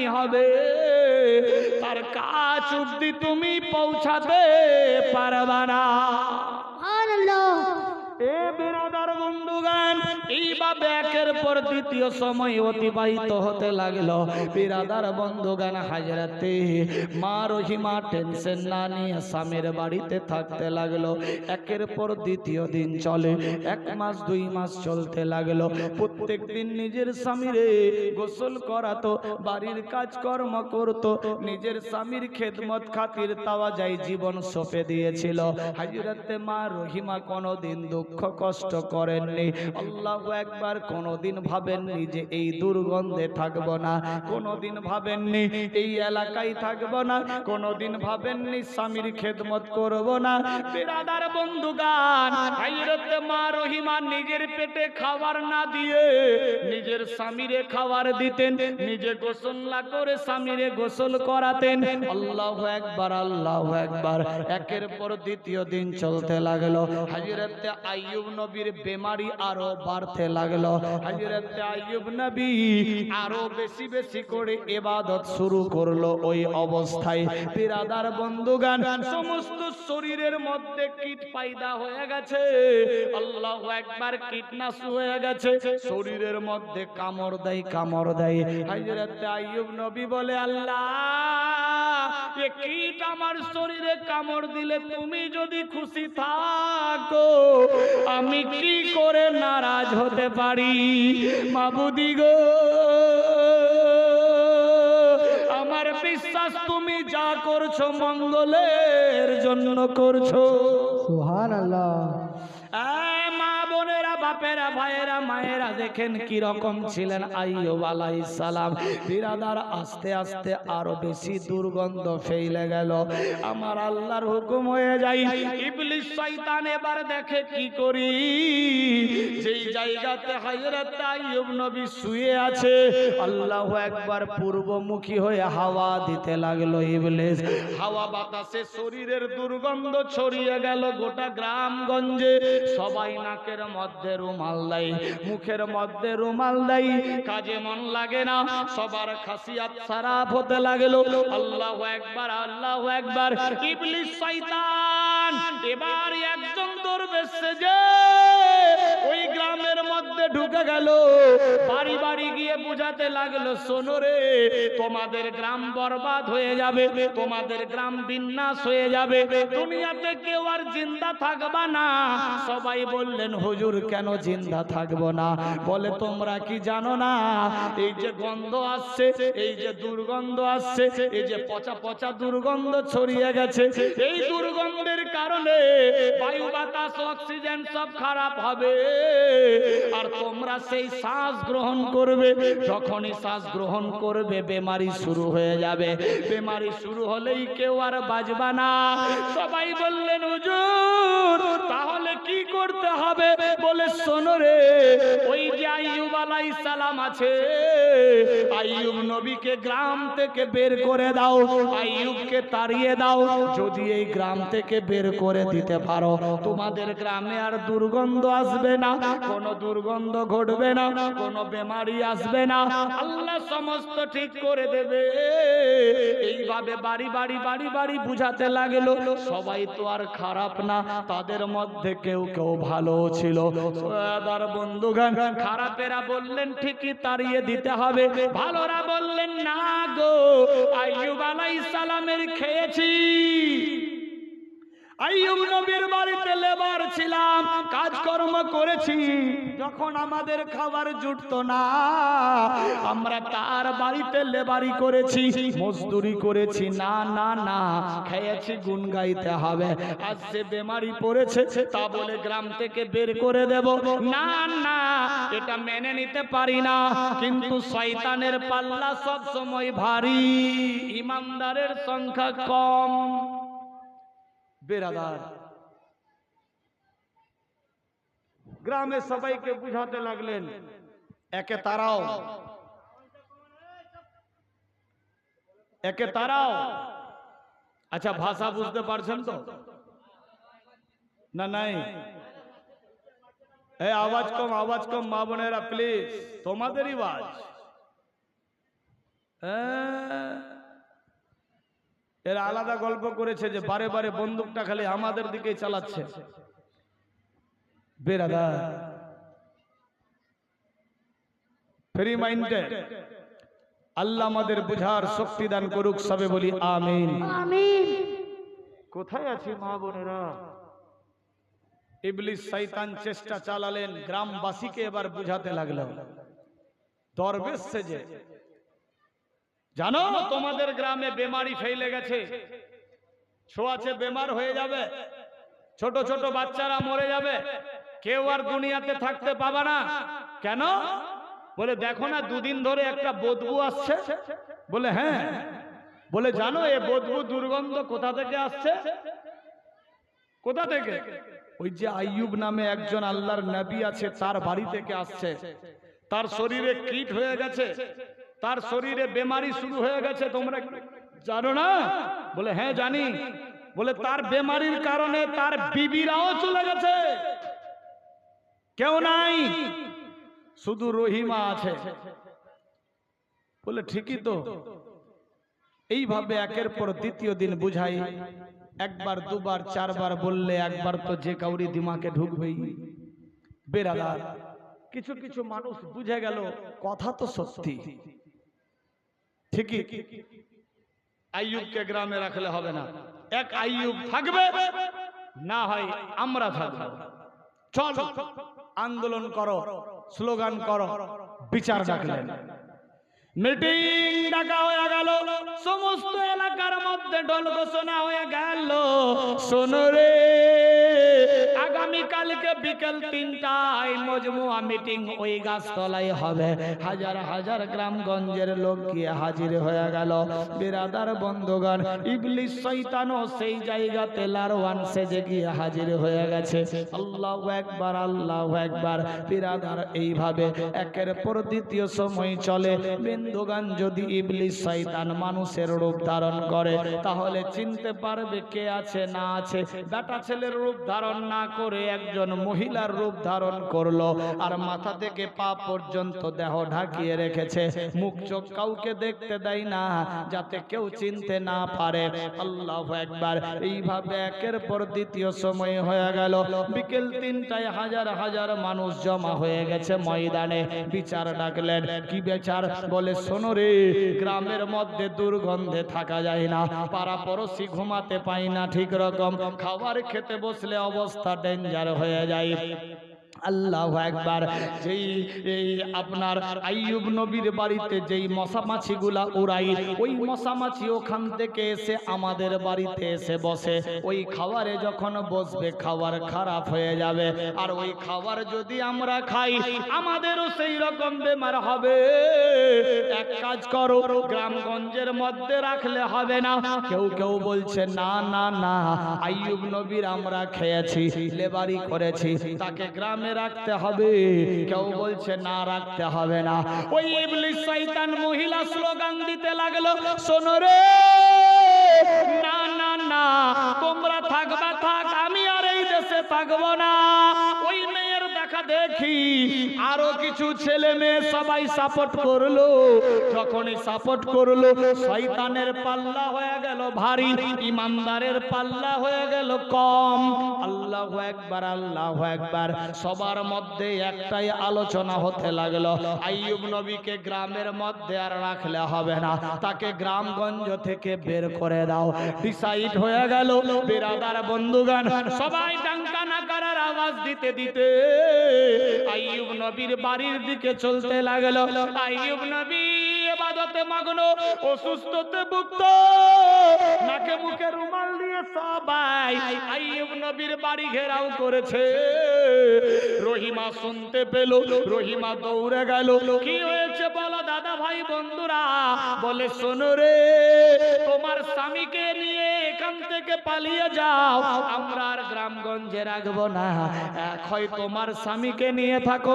হয়রানি হবে। তার কাজ অব্দি তুমি পৌঁছাতে পারবা না। মা রহিমা টেনশন স্বামীর বাড়িতে থাকতে লাগল। একের পর দ্বিতীয় দিন চলে, এক মাস, দুই মাস চলতে লাগল। প্রত্যেক দিন নিজের স্বামীরে গোসল করাতো, বাড়ির কাজকর্ম করতো, নিজের স্বামীর খেদমত খাতির তাওয়া যায় জীবন সঁপে দিয়েছিল। হাজিরাতে মা রহিমা কোনো দিন দুঃখ কষ্ট করেননি। আল্লাহ একবার কোনোদিন ভাবেননি যে এই দুর্গন্ধে থাকব না। কোনোদিন ভাবেননি এই এলাকায় থাকব না। কোনোদিন ভাবেননি স্বামীর খেদমত করব না। বিরাদার বন্ধুগান, হাইরতে মা রহিমা নিজের পেটে খাবার না দিয়ে নিজের স্বামীরে খাবার দিতেন, নিজে গোসল না করে স্বামীরে গোসল করাতেন। আল্লাহ একবার আল্লাহ একবার, একের পর দ্বিতীয় দিন চলতে লাগল। হাজিরাতে আইয়ুব নবীর বেমারি আরও বাড়তে লাগল। হাজিরাতে আইয়ুব নবী আরও বেশি বেশি করে এবাদত শুরু করল ওই অবস্থায়। বিরাদার বন্ধুগান, সমস্ত শরীরের মধ্যে কীট পায়দা হয়ে গেছে। আল্লাহ একবার কীটনাশক হয়ে গেছে। শরীরের মধ্যে কামড় দেয় কামড় দেয়। হাজরতে আইয়ুব নবী বলে, আল্লাহ! কীট আমার শরীরে কামড় দিলে তুমি যদি খুশি থাকো আমি কি করে নারাজ হতে পারি? মাবুদি গো আমার বিশ্বাস তুমি যা করছ মঙ্গলের জন্য করছ। এই মা বোনেরা বাপেরা, ভাইয়েরা, মায়েরা দেখেন কি রকম ছিলেন আইয়ুব সালাম। বিরাদার আস্তে আস্তে আরও বেশি দুর্গন্ধ ফেলে গেল। আমার আল্লাহর হুকুম হয়ে ইবলিস শয়তান এবার দেখে কি করি? যেই জায়গাতে নবী শুয়ে আছে, আল্লাহ একবার পূর্বমুখী হয়ে হাওয়া দিতে লাগল ইবলিস। হাওয়া বাতাসে শরীরের দুর্গন্ধ ছড়িয়ে গেল গোটা গ্রামগঞ্জে। সবাই নাকের মধ্যে রুমাল দেয়, মুখের মধ্যে রুমাল দেয়, কাজে মন লাগে না, সবার খাসিয়াত খারাপ হতে লাগল। আল্লাহ একবার আল্লাহ একবার, ইবলিস শয়তান এবার একজন দরবেশ যে ওই মধ্যে ঢুকে গেল। বাড়ি বাড়ি গিয়ে বুঝাতে লাগল, শোনো রে, তোমাদের গ্রাম বরবাদ হয়ে যাবে, তোমাদের গ্রাম বিন্যাস হয়ে যাবে, দুনিয়াতে কেউ আর জিন্দা থাকবা না। সবাই বললেন, হুজুর, কেন জিন্দা থাকব না? বলে, তোমরা কি জানো না, এই যে গন্ধ আসছে, এই যে দুর্গন্ধ আসছে, এই যে পচা পচা দুর্গন্ধ ছড়িয়ে গেছে, এই দুর্গন্ধের কারণে বায়ু বাতাস, অক্সিজেন সব খারাপ হবে। আর তোমরা সেই শ্বাস গ্রহণ করবে। যখনই শ্বাস গ্রহণ করবে, বেমারি শুরু হয়ে যাবে। বেমারি শুরু হলেই কেউ আর বাজবা না। সবাই বললেন তাহলে কি করতে হবে? বলে, শোনো রে, ওই যে আইয়ুব সালাম আছে। আইয়ুব নবীকে গ্রাম থেকে বের করে দাও। আইয়ুবকে তাড়িয়ে দাও। যদি এই গ্রাম থেকে বের করে দিতে পারো তোমাদের গ্রামে আর দুর্গন্ধ আসবে না কোনো দুর্গন্ধ ঘটবে না কোনো বেমারি আসবে না। আল্লাহ সমস্ত ঠিক করে দেবে। এইভাবে বাড়ি বাড়ি বাড়ি বাড়ি বুঝাতে লাগল। সবাই তো আর খারাপ না তাদের মধ্যে কেউ কেউ ভালো ছিল। বন্ধুগান খারাপেরা বললেন ঠিকই তাড়িয়ে দিতে হবে। ভালোরা বললেন না গো আইয়ুব আলাইহিস সালামের খেয়েছি। আইয়ুব নবীর বাড়িতে লেবার ছিলাম, কাজকর্ম করেছি। যখন আমাদের খাবার জুটতো না, আমরা তার বাড়িতে লেবারি করেছি, মজদুরি করেছি। না না না, খেয়েছি গুন গাইতে হবে। আজ সে বেমারি পড়েছে, তা বলে গ্রাম থেকে বের করে দেব। না না, এটা মেনে নিতে পারি না, কিন্তু শয়তানের পাল্লা সব সময় ভারী। ইমানদারের সংখ্যা কম। বেরাদার গ্রামে সবাইকে বুঝাতে লাগলেন একে তারাও একে তারাও আচ্ছা ভাষা বুঝতে পারছেন তো না নাই এই আওয়াজ কম আওয়াজ কম মা বোনেরা প্লিজ তোমাদেরই আওয়াজ হ্যাঁ। এরা আলাদা গল্প করেছে যে বারে বারে বন্দুকটা খালি আমাদের দিকে চালাচ্ছে। বেরাদা ফ্রি মাইন্ডে আল্লাহ আমাদের বুঝার শক্তি দান করুক সবে বলি আমিন। আমিন। কোথায় আছি মা বোনেরা? ইবলিস শয়তান চেষ্টা চালালেন গ্রামবাসীকে এবার বুঝাতে লাগল। দরবেশ সেজে জানো? তোমাদের গ্রামে বেমারি ফেলে গেছে। ছোঁয়াচে বেমার হয়ে যাবে। ছোট ছোট বাচ্চারা মরে যাবে। কেউ আর দুনিয়াতে থাকতে পাবে না। কেন? বলে, দেখো না, দুদিন ধরে একটা বদবু আসছে। বলে হ্যাঁ। বলে, জানো, এ বদবু দুর্গন্ধ কোথা থেকে আসছে? কোথা থেকে? ওই যে আইয়ুব নামে একজন আল্লাহর নবী আছে, তার বাড়ি থেকে আসছে। তার শরীরে কীট হয়ে গেছে। তার শরীরে বেমারি শুরু হয়ে গেছে তোমরা জানো না? বলে হ্যাঁ জানি। বলে তার বেমারির কারণে তার বিবিরাও চলে গেছে। কেউ নাই। শুধু রহিমা আছে। বলে ঠিকই তো। এইভাবে একের পর দ্বিতীয় দিন বুঝাই। একবার দুবার চারবার বললে একবার তো যে কাউরি দিমাকে ঢুকবেই। বেরাদার কিছু কিছু মানুষ বুঝে গেল কথা তো সত্যি। ঠিকই। আইয়ুবকে গ্রামে রাখলে হবে না। এক আইয়ুব থাকবে, না হয় আমরা থাকব। চল, আন্দোলন করো, স্লোগান করো, বিচার ডাকলেন মিটিং ডাকা হয়ে গেল, সমস্ত এলাকার মধ্যে ঢোল ঘোষণা হয়ে গেল। শোনো রে আগামী কালকে বিকেল তিনটায় মজমুয়া মিটিং ওই গাছতলায় হবে। হাজার হাজার গ্রামগঞ্জের লোক গিয়ে হাজির হয়ে গেল। বিরাদার বন্ধুগণ, ইবলিস শয়তানও সেই জায়গাতে লারওয়ান সেজে গিয়ে হাজির হয়ে গেছে। আল্লাহ একবার আল্লাহ একবার। বিরাদার এইভাবে একের পর দ্বিতীয় সময় চলে। বিন্দুগান যদি ইবলিস শয়তান মানুষের রূপ ধারণ করে, তাহলে চিনতে পারবে কে আছে, না আছে। বেটা ছেলের রূপ ধারণ না করে একজন মহিলার রূপ ধারণ করল আর মাথা থেকে পা পর্যন্ত দেহ ঢাকিয়ে রেখেছে। মুখ চোখ কাউকে দেখতে দেয় না, যাতে কেউ চিনতে না পারে। আল্লাহ একবার এইভাবে একের পর দ্বিতীয় সময় হয়ে গেল। বিকেল তিনটায় হাজার হাজার মানুষ জমা হয়ে গেছে ময়দানে। বিচার ডাকলেন, কি বিচার? বলে, শোনো রে, গ্রামের মধ্যে দুর্গন্ধে থাকা যায় না। পাড়া পড়োশি ঘুমাতে পাই না ঠিক রকম। খাবার খেতে বসলে অবস্থা ডেঞ্জার হয়ে যায়। আল্লাহ একবার যেই, এই আপনার আইয়ুব নবীর বাড়িতে যেই মশা মাছিগুলা উড়াই, ওই মশা মাছি ওখান থেকে এসে আমাদের বাড়িতে এসে বসে। ওই খাবারে যখন বসবে, খাবার খারাপ হয়ে যাবে। আর ওই খাবার যদি আমরা খাই, আমাদেরও সেই রকম বেমার হবে। এক কাজ করো, গ্রামগঞ্জের মধ্যে রাখলে হবে না। কেউ কেউ বলছে, না না না, আইয়ুব নবীর আমরা খেয়েছি, লেবারি করেছি। তাকে গ্রামে রাখতে হবে। কেউ বলছে, না, রাখতে হবে না। ওই ইবলিস শয়তান মহিলা স্লোগান দিতে লাগল, শোনো রে, না না না, তোমরা থাকবা থাক, আমি আর এই দেশে থাকব না। ওই দেখা আরও কিছু ছেলে মেয়ে সবাই সাপোর্ট করল। যখনই সাপোর্ট করল, শয়তানের পাল্লা হয়ে গেল ভারী, ইমানদারের পাল্লা হয়ে গেল কম। আল্লাহ একবার আল্লাহ একবার, সবার মধ্যে একটাই আলোচনা হতে লাগল, আইয়ুব নবীকে গ্রামের মধ্যে আর রাখলে হবে না, তাকে গ্রামগঞ্জ থেকে বের করে দাও। ডিসাইড হয়ে গেল, বেরাদার বন্ধুগান সবাই ডাঙ্কা আওয়াজ দিতে দিতে আইয়ুব নবীর বাড়ির দিকে চলতে লাগল। আইয়ুব নবী এবাদতে মগ্ন অসুস্থতে ভুক্ত নাকে মুখে রুমাল দিয়ে সবাই আইয়ুব নবীর বাড়ি ঘেরাও করেছে। রহিমা শুনতে পেল, রহিমা দৌড়ে গেল। কি হয়েছে বলো দাদা ভাই বন্ধুরা? বলে, শোনো রে, তোমার স্বামীকে নিয়ে এখান থেকে পালিয়ে যাও। আমরা আর গ্রামগঞ্জে রাখব না। হয় তোমার স্বামীকে নিয়ে থাকো।